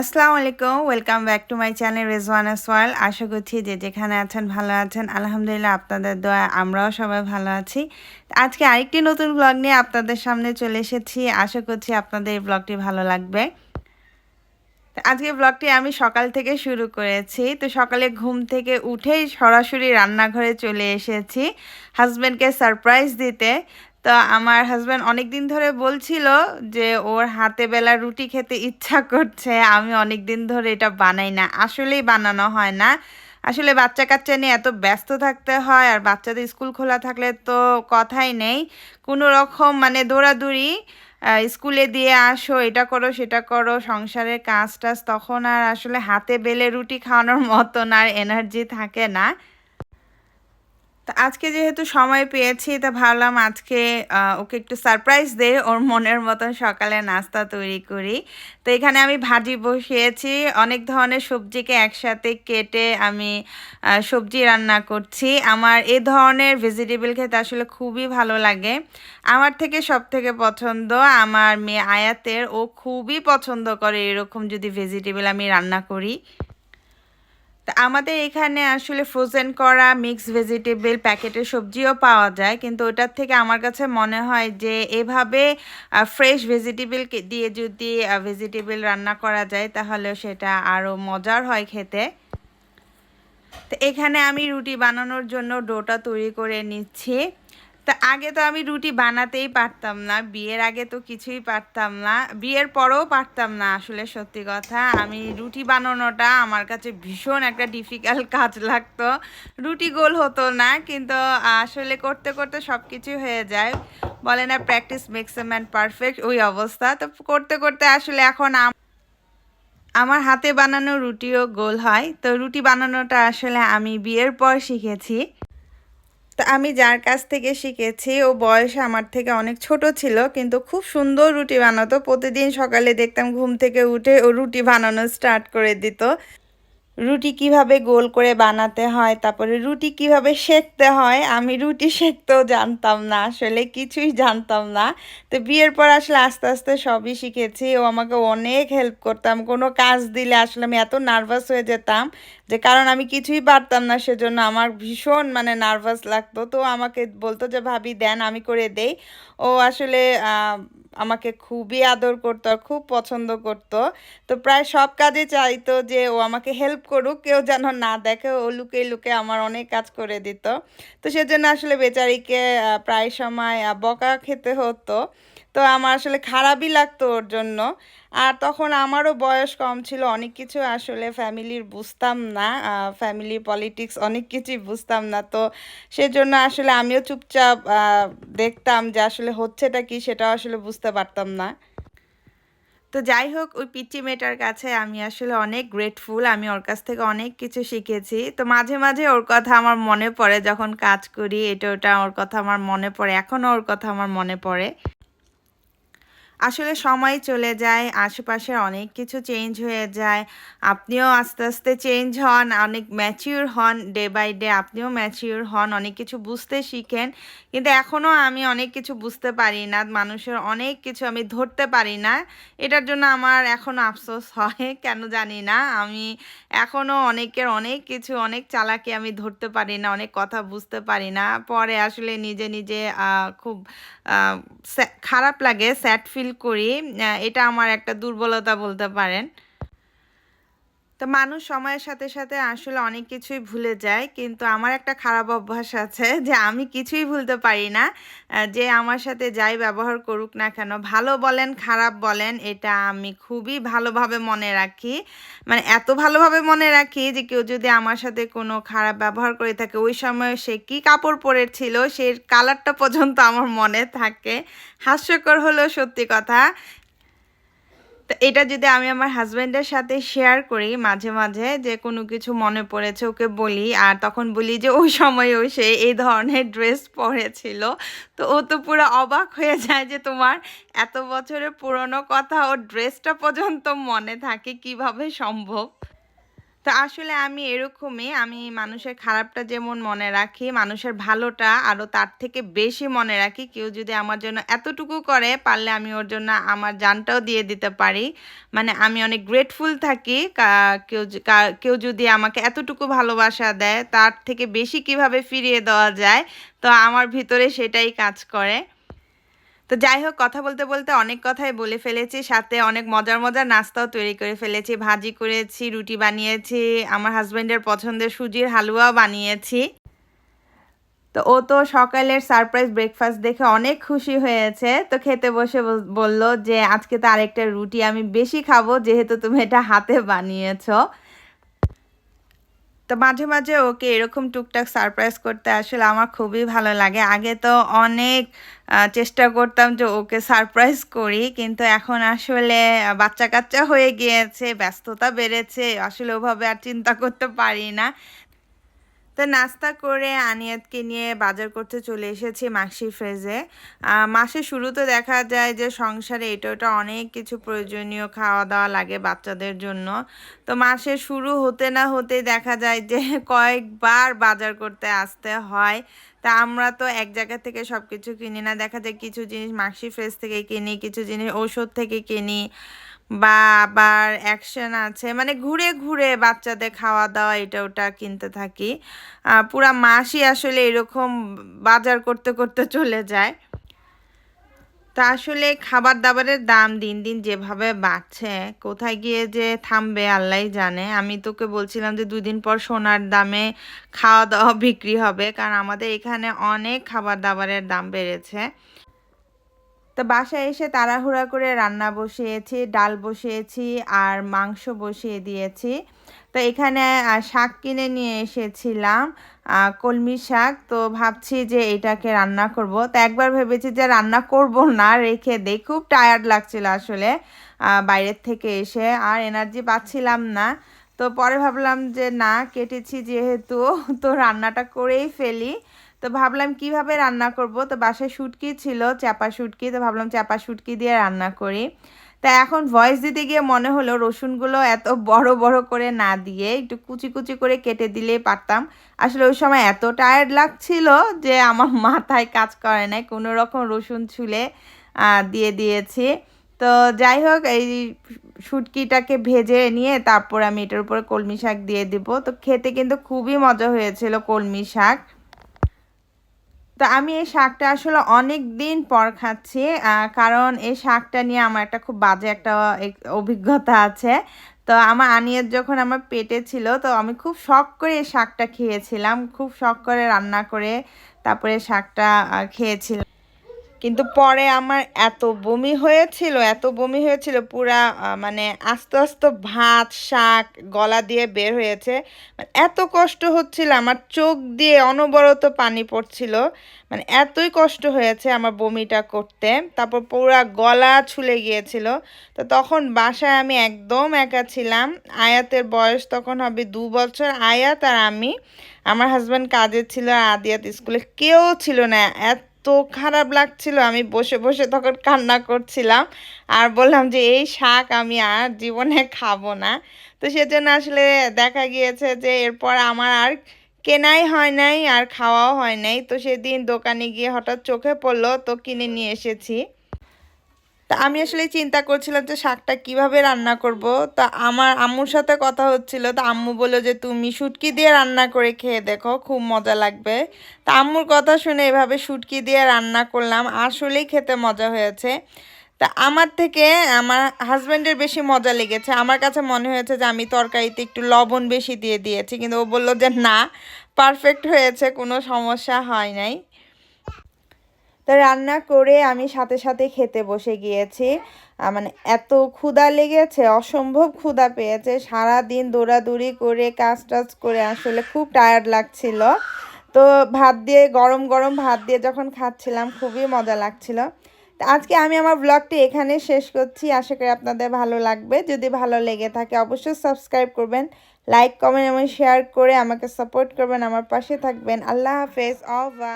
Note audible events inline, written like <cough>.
আসসালামু আলাইকুম welcome back to my channel Rezwan Sowal আশা করছি যে যেখানে আছেন ভালো আছেন। আলহামদুলিল্লাহ আপনাদের দোয়া, আমরাও সবাই ভালো আছি। আজকে আরেকটি নতুন ব্লগ নিয়ে আপনাদের সামনে চলে এসেছি। আশা করছি আপনাদের এই ব্লগটি ভালো লাগবে। আজকে ব্লগটি আমি সকাল থেকে শুরু করেছি। তো সকালে ঘুম থেকে উঠেই সরাসরি রান্নাঘরে চলে এসেছি। হাজব্যান্ডকে সারপ্রাইজ দিতে। তো আমার হাজব্যান্ড অনেক দিন ধরে বলছিল যে ওর হাতে বেলা রুটি খেতে ইচ্ছা করছে, আমি অনেক দিন ধরে এটা বানাই না, আসলেই বানানো হয় না। আসলে বাচ্চা কাচ্চা নিয়ে এত ব্যস্ত থাকতে হয় আর বাচ্চাদের স্কুল খোলা থাকলে তো কথাই নেই। কোনো রকম মানে দৌড়াদৌড়ি স্কুলে দিয়ে আসো, এটা করো, সেটা করো, সংসারের কাজ টাজ তখন আর আসলে হাতে বেলে রুটি খাওয়ানোর মতন আর এনার্জি থাকে না। তো আজকে যেহেতু সময় পেয়েছি, তা ভাবলাম আজকে ওকে একটু সারপ্রাইজ দে, ওর মনের মতন সকালে নাস্তা তৈরি করি। তো এখানে আমি ভাজি বসিয়েছি, অনেক ধরনের সবজিকে একসাথে কেটে আমি সবজি রান্না করছি। আমার এ ধরনের ভেজিটেবল খেতে আসলে খুবই ভালো লাগে। আমার থেকে সব থেকে পছন্দ, আমার মেয়ে আয়াতের, ও খুবই পছন্দ করে এরকম যদি ভেজিটেবল আমি রান্না করি। তা আমাদের এখানে আসলে ফ্রোজেন করা মিক্স ভেজিটেবল প্যাকেটের সবজিও পাওয়া যায়। কিন্তু ওটার থেকে আমার কাছে মনে হয় যে, এভাবে ফ্রেশ ভেজিটেবল দিয়ে যদি ভেজিটেবল রান্না করা যায়, তাহলে সেটা আরও মজার হয় খেতে। তো এখানে আমি রুটি বানানোর জন্য ডোটা তৈরি করে নিচ্ছি। তা আগে তো আমি রুটি বানাতেই পারতাম না, বিয়ের আগে তো কিছুই পারতাম না, বিয়ের পরেও পারতাম না আসলে সত্যি কথা। আমি রুটি বানানোটা আমার কাছে ভীষণ একটা ডিফিকাল্ট <laughs> কাজ লাগতো। রুটি গোল হতো না, কিন্তু আসলে করতে করতে সব কিছু হয়ে যায়। বলে না practice makes a man perfect ওই অবস্থা। তো করতে করতে আসলে এখন আমার হাতে বানানো রুটিও গোল হয়। তো রুটি বানানোটা আসলে আমি বিয়ের পর শিখেছি। তো আমি যার কাছ থেকে শিখেছি, ও বয়স আমার থেকে অনেক ছোট ছিল, কিন্তু খুব সুন্দর রুটি বানাতো। প্রতিদিন সকালে দেখতাম ঘুম থেকে উঠে ও রুটি বানানো স্টার্ট করে দিত। রুটি কীভাবে গোল করে বানাতে হয়, তারপরে রুটি কীভাবে সেঁকতে হয়, আমি রুটি সেঁকতেও জানতাম না, আসলে কিছুই জানতাম না। তো বিয়ের পর আসলে আস্তে আস্তে সবই শিখেছি, ও আমাকে অনেক হেল্প করতাম কোনো কাজ দিলে আসলে আমি এত নার্ভাস হয়ে যেতাম যে কারণ আমি কিছুই পারতাম না, সেজন্য আমার ভীষণ মানে নার্ভাস লাগতো। তো আমাকে বলতো যে, ভাবি, দেন আমি করে দেই। ও আসলে আমাকে খুবই আদর করতো আর খুব পছন্দ করতো। তো প্রায় সব কাজে চাইতো যে, ও আমাকে হেল্প করুক, কেউ যেন না দেখে, ও লুকে লুকে আমার অনেক কাজ করে দিত। তো সেজন্য আসলে বেচারিকে প্রায় সময় বকা খেতে হতো। তো আমার আসলে খারাপই লাগতো ওর জন্য। আর তখন আমারও বয়স কম ছিল, অনেক কিছু আসলে ফ্যামিলির বুঝতাম না ফ্যামিলি পলিটিক্স অনেক কিছুই বুঝতাম না। তো সেজন্য আসলে আমিও চুপচাপ দেখতাম যে আসলে হচ্ছেটা কি, সেটাও আসলে বুঝতে পারতাম না। তো যাই হোক, ওই পিচি মেয়েটার কাছে আমি আসলে অনেক গ্রেটফুল আমি ওর কাছ থেকে অনেক কিছু শিখেছি। তো মাঝে মাঝে ওর কথা আমার মনে পড়ে, যখন কাজ করি, এটা ওটা ওর কথা আমার মনে পড়ে, এখনও ওর কথা আমার মনে পড়ে। আসলে সময় চলে যায় আশেপাশে অনেক কিছু চেঞ্জ হয়ে যায়। আপনিও আস্তে আস্তে চেঞ্জ হন, অনেক ম্যাচিওর হন ডে বাই ডে আপনিও ম্যাচিওর হন, অনেক কিছু বুঝতে শিখেন। কিন্তু এখনও আমি অনেক কিছু বুঝতে পারি না, মানুষের অনেক কিছু আমি ধরতে পারি না। এটার জন্য আমার এখনও আফসোস হয়, কেন জানি না। আমি এখনও অনেকের অনেক কিছু, অনেক চালাকি আমি ধরতে পারি না, অনেক কথা বুঝতে পারি না। পরে আসলে নিজে নিজে খুব খারাপ লাগে স্যাড ফিল করি এটা আমার একটা দুর্বলতা বলতে পারেন। তো মানুষ সময়ের সাথে সাথে আসলে অনেক কিছুই ভুলে যায়, কিন্তু আমার একটা খারাপ অভ্যাস আছে যে আমি কিছুই ভুলতে পারি না। যে আমার সাথে যাই ব্যবহার করুক না কেন, ভালো বলেন, খারাপ বলেন, এটা আমি খুবই ভালোভাবে মনে রাখি। মানে এত ভালোভাবে মনে রাখি যে কেউ যদি আমার সাথে কোনো খারাপ ব্যবহার করে থাকে, ওই সময় সে কী কাপড় পরেছিল, সে কালারটা পর্যন্ত আমার মনে থাকে। হাস্যকর হলেও সত্যি কথা। এটা যদি আমি আমার হাজব্যান্ডের সাথে শেয়ার করি মাঝে মাঝে যে কোনো কিছু মনে পড়েছে ওকে বলি, আর তখন বলি যে ওই সময়ও সে এই ধরনের ড্রেস পরেছিল, তো ও তো পুরো অবাক হয়ে যায় যে তোমার এত বছরের পুরনো কথা ও ড্রেসটা পর্যন্ত মনে থাকে কীভাবে সম্ভব। তো আসলে আমি এরকমই, আমি মানুষের খারাপটা যেমন মনে রাখি, মানুষের ভালোটা আরও তার থেকে বেশি মনে রাখি। কেউ যদি আমার জন্য এতটুকু করে, পারলে আমি ওর জন্য আমার জানটাও দিয়ে দিতে পারি। মানে আমি অনেক গ্রেটফুল থাকি কেউ কেউ যদি আমাকে এতটুকু ভালোবাসা দেয়, তার থেকে বেশি কীভাবে ফিরিয়ে দেওয়া যায়, তো আমার ভিতরে সেটাই কাজ করে। তো যাই হোক, কথা বলতে বলতে অনেক কথাই বলে ফেলেছি। সাথে অনেক মজার মজার নাস্তাও তৈরি করে ফেলেছি। ভাজি করেছি, রুটি বানিয়েছি, আমার হাজব্যান্ডের পছন্দের সুজির হালুয়াও বানিয়েছি। তো ও তো সকালের সারপ্রাইজ ব্রেকফাস্ট দেখে অনেক খুশি হয়েছে। তো খেতে বসে বলল যে, আজকে তো আরেকটা রুটি আমি বেশি খাব, যেহেতু তুমি এটা হাতে বানিয়েছো। তো মাঝে মাঝে ওকে এরকম টুকটাক সারপ্রাইজ করতে আসলে আমার খুবই ভালো লাগে। আগে তো অনেক চেষ্টা করতাম যে ওকে সারপ্রাইজ করি, কিন্তু এখন আসলে বাচ্চা কাচ্চা হয়ে গিয়েছে, ব্যস্ততা বেড়েছে, আসলে ওভাবে আর চিন্তা করতে পারি না। তো নাস্তা করে আনিয়াতকে নিয়ে বাজার করতে চলে এসেছি মাসি ফ্রেজে। মাসের শুরুতে দেখা যায় যে সংসারে এটা ওটা অনেক কিছু প্রয়োজনীয় খাওয়া দাওয়া লাগে বাচ্চাদের জন্য। তো মাসে শুরু হতে না হতেই দেখা যায় যে কয়েকবার বাজার করতে আসতে হয়। তা আমরা তো এক জায়গা থেকে সব কিছু কিনি না। দেখা যায় কিছু জিনিস মাসি ফ্রেজ থেকে কিনি, কিছু জিনিস ঔষধ থেকে কিনি। বা আবার অ্যাকশন আছে। মানে ঘুরে ঘুরে বাচ্চাদের খাওয়া দাওয়া এটা ওটা কিনতে থাকি। পুরা মাসই আসলে এরকম বাজার করতে করতে চলে যায়। তা আসলে খাবার দাবারের দাম দিন দিন যেভাবে বাড়ছে, কোথায় গিয়ে যে থামবে আল্লাহ জানে। আমি তোকে বলছিলাম যে দুদিন পর সোনার দামে খাওয়া দাওয়া বিক্রি হবে, কারণ আমাদের এখানে অনেক খাবার দাবারের দাম বেড়েছে। তো বাসায় এসে তাড়াহুড়া করে রান্না বসিয়েছি, ডাল বসিয়েছি আর মাংস বসিয়ে দিয়েছি। তো এখানে শাক কিনে নিয়ে এসেছিলাম কলমি শাক। তো ভাবছি যে এটাকে রান্না করব। তো একবার ভেবেছি যে রান্না করব না, রেখে দেই। খুব টায়ার্ড লাগছিল আসলে বাইরের থেকে এসে আর এনার্জি পাচ্ছিলাম না। তো পরে ভাবলাম যে না, কেটেছি যেহেতু, তো রান্নাটা করেই ফেলি। তো ভাবলাম কীভাবে রান্না করব? তো বাসায় শুটকি ছিল, চাপা শুটকি, তো ভাবলাম চাপা শুটকি দিয়ে রান্না করি। তা এখন ভয়েস দিতে গিয়ে মনে হলো রসুনগুলো এত বড় বড় করে না দিয়ে একটু কুচি কুচি করে কেটে দিলেই পারতাম। আসলে ওই সময় এত টায়ার্ড লাগছিল যে আমার <laughs> মাথায় কাজ করে নাই, কোনো রকম রসুন ছুলে দিয়ে দিয়েছি। তো যাই হোক, এই শুটকিটাকে ভেজে নিয়ে তারপর আমি এটার উপরে কলমি শাক দিয়ে দিব। তো খেতে কিন্তু খুবই মজা হয়েছিল কলমি শাক। তো আমি এই শাকটা আসলে অনেক দিন পর খাচ্ছি কারণ এই শাকটা নিয়ে আমার একটা খুব বাজে একটা অভিজ্ঞতা আছে। তো আমার আনিয়ার যখন আমার পেটে ছিল, তো আমি খুব শখ করে এই শাকটা খেয়েছিলাম, খুব শখ করে রান্না করে তারপরে শাকটা খেয়েছিলাম। কিন্তু পরে আমার এত বমি হয়েছিল, এত বমি হয়েছিল, পুরা মানে আস্তে আস্তে ভাত, শাক, গলা দিয়ে বের হয়েছে। মানে এত কষ্ট হচ্ছিল, আমার চোখ দিয়ে অনবরত পানি পড়ছিল। মানে এতই কষ্ট হয়েছে আমার বমিটা করতে। তারপর পুরা গলা ছুলে গিয়েছিল। তো তখন বাসায় আমি একদম একা ছিলাম। আয়াতের বয়স তখন হবে দু বছর। আয়াত আর আমি, আমার হাজব্যান্ড কাজে ছিল আদিয়াত স্কুলে কেউ ছিল না। এত খারাপ লাগছিল। আমি বসে বসে তখন কান্না করছিলাম আর বললাম যে, এই শাক আমি আর জীবনে খাব না। তো সেজন্য আসলে দেখা গিয়েছে যে, এরপর আমার আর কেনাই হয় নাই আর খাওয়াও হয় নাই। তো সেদিন দোকানে গিয়ে হঠাৎ চোখে পড়ল, তো কিনে নিয়ে এসেছি। তা আমি আসলে চিন্তা করছিলাম যে শাকটা কীভাবে রান্না করব। তা আমার আম্মুর সাথে কথা হচ্ছিল। তা আম্মু বলল যে, তুমি শুটকি দিয়ে রান্না করে খেয়ে দেখো, খুব মজা লাগবে। তা আম্মুর কথা শুনে এভাবে শুটকি দিয়ে রান্না করলাম। আসলেই খেতে মজা হয়েছে। তা আমার থেকে আমার হাজব্যান্ডের বেশি মজা লেগেছে। আমার কাছে মনে হয়েছে যে, আমি তরকারিতে একটু লবণ বেশি দিয়ে দিয়েছি। কিন্তু ও বলল যে, না, পারফেক্ট হয়েছে, কোনো সমস্যা হয় নাই। তো রান্না করে আমি সাথে সাথে খেতে বসে গিয়েছি। মানে এত ক্ষুধা লেগেছে, অসম্ভব ক্ষুধা পেয়েছে। সারা দিন দৌড়াদৌড়ি করে, কাজ টাজ করে আসলে খুব টায়ার্ড লাগছিল। তো ভাত দিয়ে, গরম গরম ভাত দিয়ে যখন খাচ্ছিলাম, খুবই মজা লাগছিল। আজকে আমি আমার ব্লগটি এখানে শেষ করছি। আশা করি আপনাদের ভালো লাগবে। যদি ভালো লেগে থাকে, অবশ্যই সাবস্ক্রাইব করবেন লাইক কমেন্ট এবং শেয়ার করে আমাকে সাপোর্ট করবেন। আমার পাশে থাকবেন। আল্লাহ হাফেজ, অবা।